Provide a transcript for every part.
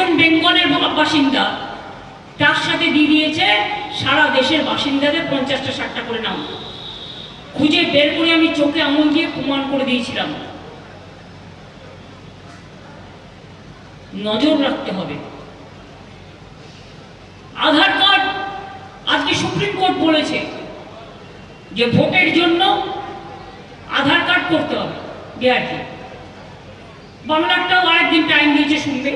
একজন বেঙ্গলের বাসিন্দা, তার সাথে দিয়ে দিয়েছে, সারা দেশের বাসিন্দাদের পঞ্চাশটা, ষাটটা করে নাম। খুঁজে বের করে আমি চোখে আঙুল দিয়ে প্রমাণ করে দিয়েছিলাম। নজর রাখতে হবে। আধার কার্ড আজকে সুপ্রিম কোর্ট বলেছে যে ভোটের জন্য আধার কার্ড করতে হবে। বিহারকে বাংলাটাও আরেকদিন টাইম দিয়েছে শুনবে।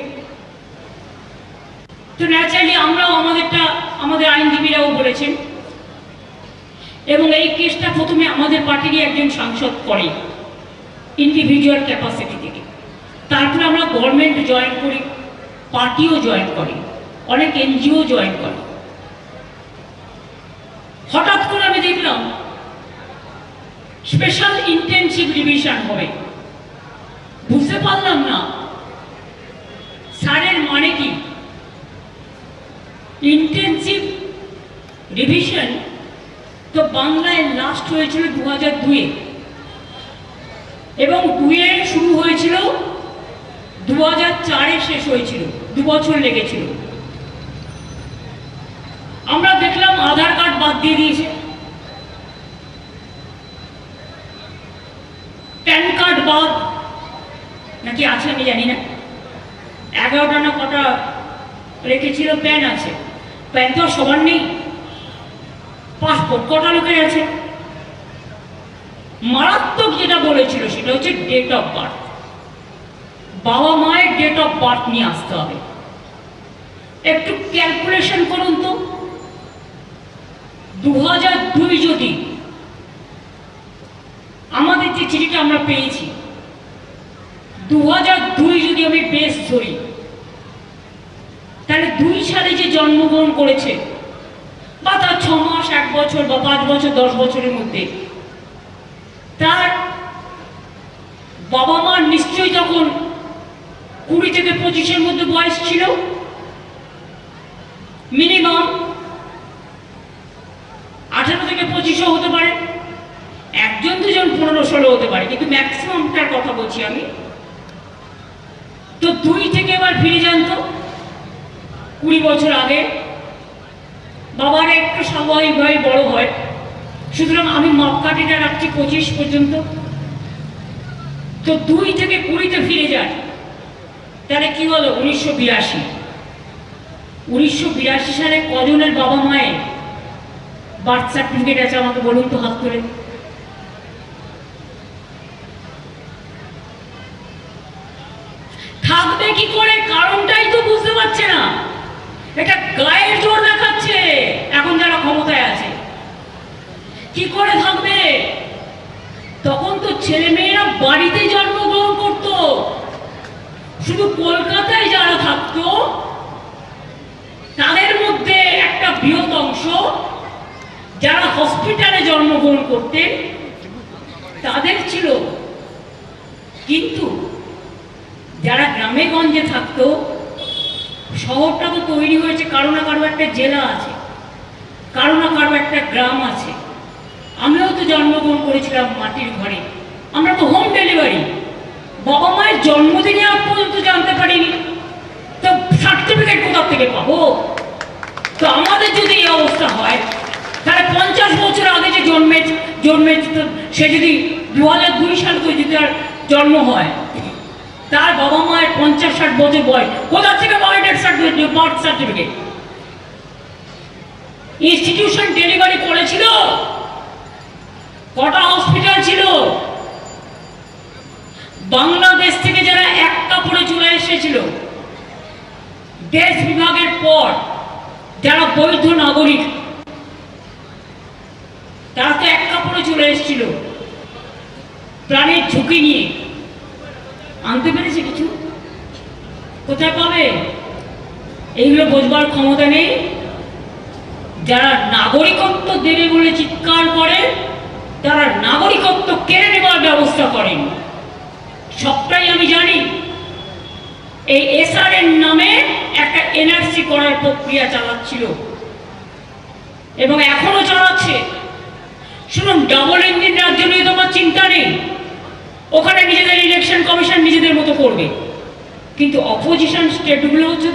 তো ন্যাচারালি আমরাও আমাদেরটা, আমাদের আইনজীবীরাও বলেছেন। এবং এই কেসটা প্রথমে আমাদের পার্টিরই একজন সাংসদ করে ইন্ডিভিজুয়াল ক্যাপাসিটি থেকে। তারপরে আমরা গভর্নমেন্ট জয়েন করি, পার্টিও জয়েন করে, অনেক এনজিও জয়েন করে। হঠাৎ করে আমি দেখলাম স্পেশাল ইন্টেনসিভ রিভিশন হবে। বুঝতে পারলাম না ইন্টেনসিভ রিভিশন তো বাংলায় লাস্ট হয়েছিল দু হাজার দুয়ে এবং দুয়ে শুরু হয়েছিল দু হাজার চারে শেষ হয়েছিল দু বছর লেগেছিল। আমরা দেখলাম আধার কার্ড বাদ দিয়ে দিয়েছে। প্যান কার্ড বাদ, নাকি আছে আমি জানি না। এগারোটা না কটা রেখেছিল, প্যান আছে। প্যান তো সবার নেই। পাসপোর্ট কটা লোকের আছে? মারাত্মক যেটা বলেছিল সেটা হচ্ছে ডেট অফ বার্থ বাবা মায়ের ডেট অফ বার্থ নিয়ে আসতে হবে। একটু ক্যালকুলেশন করুন তো। দু হাজার দুই যদি আমাদের যে চিঠিটা আমরা পেয়েছি দু হাজার দুই যদি আমি বেশ ধরি তাহলে দুই সালে যে জন্মগ্রহণ করেছে, বা তার ছ মাস, এক বছর, বা পাঁচ বছর, দশ বছরের মধ্যে, তার বাবা মার নিশ্চয়ই তখন কুড়ি থেকে পঁচিশের মধ্যে বয়স ছিল। মিনিমাম আঠারো থেকে পঁচিশও হতে পারে, একজন, দুজন, পনেরো, ষোলো হতে পারে, কিন্তু ম্যাক্সিমামটার কথা বলছি আমি। তো দুই থেকে এবার ফিরে যান তো। কুড়ি বছর আগে বাবার একটু স্বাভাবিকভাবে বড় হয়। সুতরাং আমি মাপকাঠিটা রাখছি পঁচিশ পর্যন্ত। তো দুই থেকে কুড়িতে ফিরে যায় তাহলে কি হলো? উনিশশো বিরাশি। উনিশশো বিরাশি সালে কজনের বাবা মায়ের বার্থ সার্টিফিকেট আছে আমাকে বলুন তো হাত করে থাকবে কি করে? কারণটাই তো বুঝতে পারছে না। এটা গায়ের জোর দেখাচ্ছে। এখন যারা ক্ষমতায় আছে, কি করে থাকবে? তখন তো ছেলে মেয়েরা বাড়িতে জন্মগ্রহণ করত। শুধু কলকাতায় যারা থাকতো, তাদের মধ্যে একটা বৃহৎ অংশ যারা হসপিটালে জন্মগ্রহণ করতেন, তাদের ছিল। কিন্তু যারা গ্রামে গঞ্জে থাকতো শহরটা তো তৈরি হয়েছে, কারও না কারও একটা জেলা আছে, কারও না কারও একটা গ্রাম আছে। আমিও তো জন্মগ্রহণ করেছিলাম মাটির ঘরে। আমরা তো হোম ডেলিভারি বাবা মায়ের জন্মদিনে আগ পর্যন্ত জানতে পারিনি। তো সার্টিফিকেট কোথা থেকে পাবো? তো আমাদের যদি এই অবস্থা হয়, তাহলে পঞ্চাশ বছর আগে যে জন্মে জন্মে সে যদি দু হাজার দুই সাল করে যদি তার জন্ম হয় তার বাবা মায়ের পঞ্চাশ ষাট বছর বয়স। কোথা থেকে death certificate birth certificate institution delivery করেছিল। কটা হসপিটাল ছিল? বাংলাদেশ থেকে যারা এক কাপড়ে চলে এসেছিল, দেশ বিভাগের পর যারা বৈধ নাগরিক, তারা তো এক কাপড়ে চলে এসেছিল। প্রাণের ঝুঁকি নিয়ে। আনতে পেরেছে কিছু? কোথায় পাবে? এইগুলো বোঝবার ক্ষমতা নেই। যারা নাগরিকত্ব দেবে বলে চিৎকার করে, তারা নাগরিকত্ব কেড়ে নেবার ব্যবস্থা করেন। সবটাই আমি জানি। এই এসআর এর নামে একটা এনআরসি করার প্রক্রিয়া চালাচ্ছিল। এবং এখনও চালাচ্ছে। শুনুন ডাবল ইঞ্জিন রাজ্য নিয়ে তোমার চিন্তা নেই। ওখানে নিজেদের ইলেকশন কমিশন নিজেদের মতো করবে। কিন্তু অপোজিশন স্টেটগুলো হচ্ছে